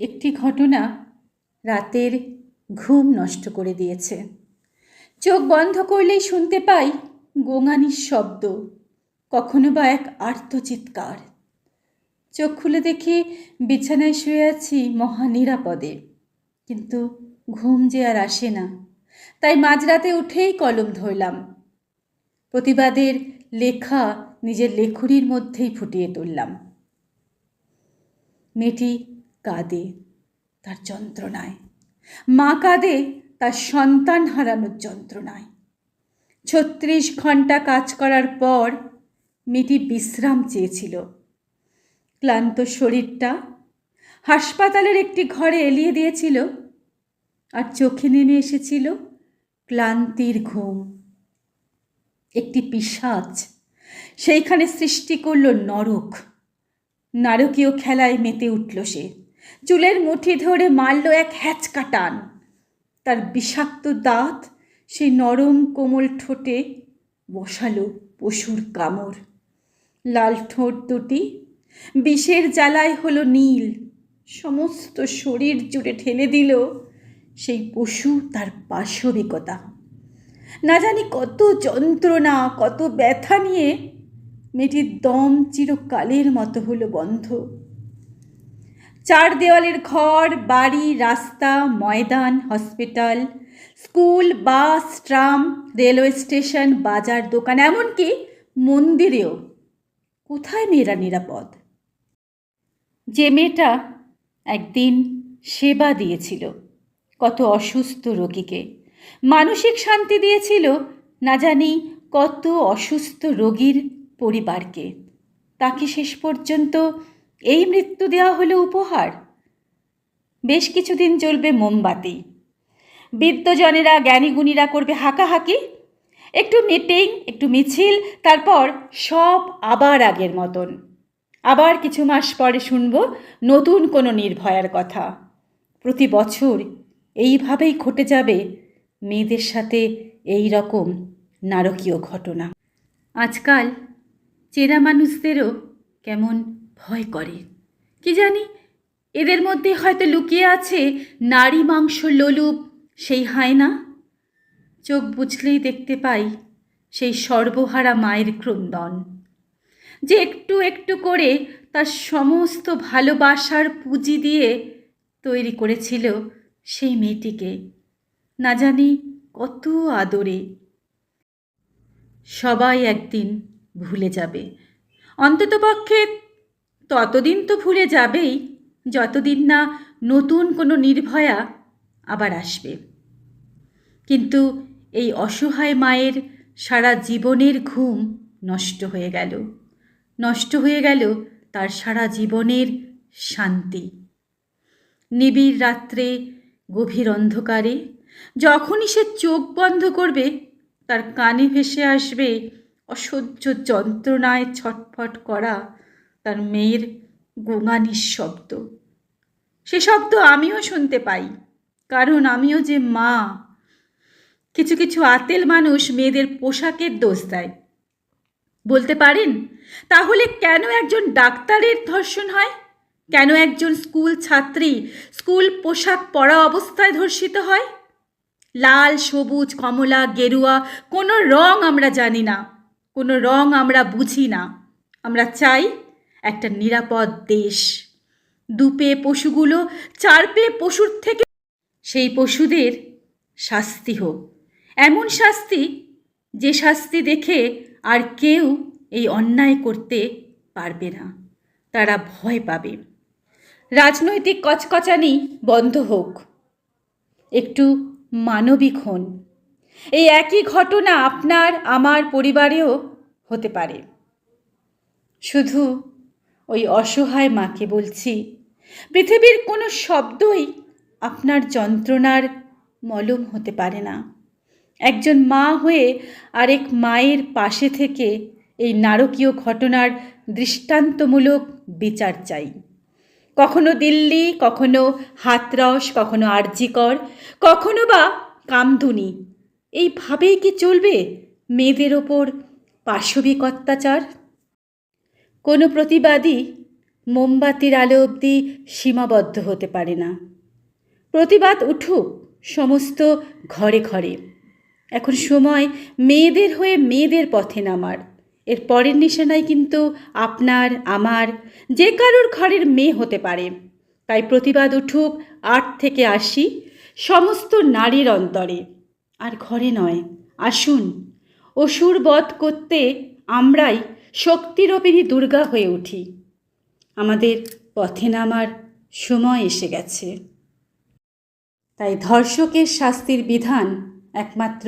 একটি ঘটনা রাতের ঘুম নষ্ট করে দিয়েছে। চোখ বন্ধ করলেই শুনতে পাই গোঙানির শব্দ, কখনো বা এক আর্তচিৎকার। চোখ খুলে দেখি বিছানায় শুয়ে আছি মহা নিরাপদে কিন্তু ঘুম যে আর আসে না, তাই মাঝরাতে উঠেই কলম ধরলাম। প্রতিবাদের লেখা নিজের লেখুরির মধ্যেই ফুটিয়ে তুললাম। মেয়েটি কাঁদে, তার যন্ত্রণায়। মা কাঁদে, তার সন্তান হারানোর যন্ত্রণায়। ছত্রিশ ঘণ্টা কাজ করার পর মেয়েটি বিশ্রাম চেয়েছিল। ক্লান্ত শরীরটা হাসপাতালের একটি ঘরে এলিয়ে দিয়েছিল আর চোখে নেমে এসেছিল ক্লান্তির ঘুম। একটি পিসাচ সেইখানে সৃষ্টি করল নরক। নারকীয় খেলায় মেতে উঠল সে। চুলের মুঠি ধরে মারল এক হ্যাচকা টান তার বিষাক্ত দাঁত সেই নরম কোমল ঠোঁটে বসালো পশুর কামড়। লাল ঠোঁট দুটি বিষের জ্বালায় হলো নীল। সমস্ত শরীর জুড়ে ঠেলে দিল সেই পশু তার পাশবিকতা না জানি কত যন্ত্রণা, কত ব্যথা নিয়ে মেয়েটির দম চিরকালের মতো হলো বন্ধ। চার দেওয়ালের ঘর, বাড়ি, রাস্তা, ময়দান, hospital, school, bus, tram, railway station, বাজার দোকান, এমনকি মন্দিরেও। কোথায় মেয়েরা নিরাপদ? যে মেয়েটা একদিন সেবা দিয়েছিল, কত অসুস্থ রোগীকে। মানসিক শান্তি দিয়েছিল, না জানি কত অসুস্থ রোগীর পরিবারকে। তাকে শেষ পর্যন্ত এই মৃত্যু দেওয়া হলো উপহার। বেশ কিছুদিন চলবে মোমবাতি। বৃদ্ধজনেরা, জ্ঞানীগুণীরা করবে হাঁকাহাঁকি। একটু মিটিং একটু মিছিল, তারপর সব আবার আগের মতন। আবার কিছু মাস পরে শুনব নতুন কোনো নির্ভয়ার কথা। প্রতি বছর এইভাবেই ঘটে যাবে মেয়েদের সাথে এই রকম নারকীয় ঘটনা। আজকাল চেনা মানুষদেরও কেমন ভয় করে। কি জানি, এদের মধ্যে হয়তো লুকিয়ে আছে নারী মাংস লোলুপ, সেই হায়না? চোখ বুঝলেই দেখতে পাই সেই সর্বহারা মায়ের ক্রন্দন। যে একটু একটু করে তার সমস্ত ভালোবাসার পুঁজি দিয়ে তৈরি করেছিল সেই মেয়েটিকে। না জানি কত আদরে। সবাই একদিন ভুলে যাবে। অন্ততপক্ষে ততদিন তো ভুলে যাবেই, যতদিন না নতুন কোনো নির্ভয়া আবার আসবে। কিন্তু এই অসহায় মায়ের সারা জীবনের ঘুম নষ্ট হয়ে গেল। নষ্ট হয়ে গেল তার সারা জীবনের শান্তি। নিবিড় রাত্রে, গভীর অন্ধকারে, যখনই সে চোখ বন্ধ করবে, তার কানে ভেসে আসবে অসহ্য যন্ত্রণায় ছটফট করা তার মেয়ের গোঙানির শব্দ। সে শব্দ আমিও শুনতে পাই, কারণ আমিও যে মা। কিছু কিছু আতেল মানুষ মেয়েদের পোশাকের দোষ দেয়। বলতে পারেন, তাহলে কেন একজন ডাক্তারের ধর্ষণ হয়? কেন একজন স্কুল ছাত্রী স্কুল পোশাক পরা অবস্থায় ধর্ষিত হয়? লাল, সবুজ, কমলা, গেরুয়া, কোনো রং আমরা জানি না, কোনো রং আমরা বুঝি না। আমরা চাই একটা নিরাপদ দেশ। দুপে পশুগুলো চার পে পশুর থেকে সেই পশুদের শাস্তি হোক। এমন শাস্তি, যে শাস্তি দেখে আর কেউ এই অন্যায় করতে পারবে না। তারা ভয় পাবে। রাজনৈতিক কচকচানি বন্ধ হোক। একটু মানবিক হন। এই একই ঘটনা আপনার, আমার পরিবারেও হতে পারে। শুধু ওই অসহায় মাকে বলছি, পৃথিবীর কোনো শব্দই আপনার যন্ত্রণার মলম হতে পারে না। একজন মা হয়ে আরেক মায়ের পাশে থেকে এই নারকীয় ঘটনার দৃষ্টান্তমূলক বিচার চাই। কখনো দিল্লি, কখনো হাতরস, কখনো আরজিকর, কখনো বা কামধুনি, এইভাবেই কি চলবে মেয়েদের ওপর পাশবিক অত্যাচার? কোনো প্রতিবাদী মোমবাতির আলো অবধি সীমাবদ্ধ হতে পারে না। প্রতিবাদ উঠুক সমস্ত ঘরে ঘরে। এখন সময় মেয়েদের হয়ে মেয়েদের পথে নামার। এর পরের নিশানায় কিন্তু আপনার, আমার, যে কারোর ঘরের মেয়ে হতে পারে। তাই প্রতিবাদ উঠুক আট থেকে আশি, সমস্ত নারীর অন্তরে। আর ঘরে নয়, আসুন, অসুর বধ করতে আমরাই শক্তিরূপিণী দুর্গা হয়ে উঠি। আমাদের পথে নামার সময় এসে গেছে। তাই ধর্ষকের শাস্তির বিধান একমাত্র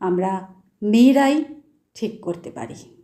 আমরা মেয়েরাই ঠিক করতে পারি।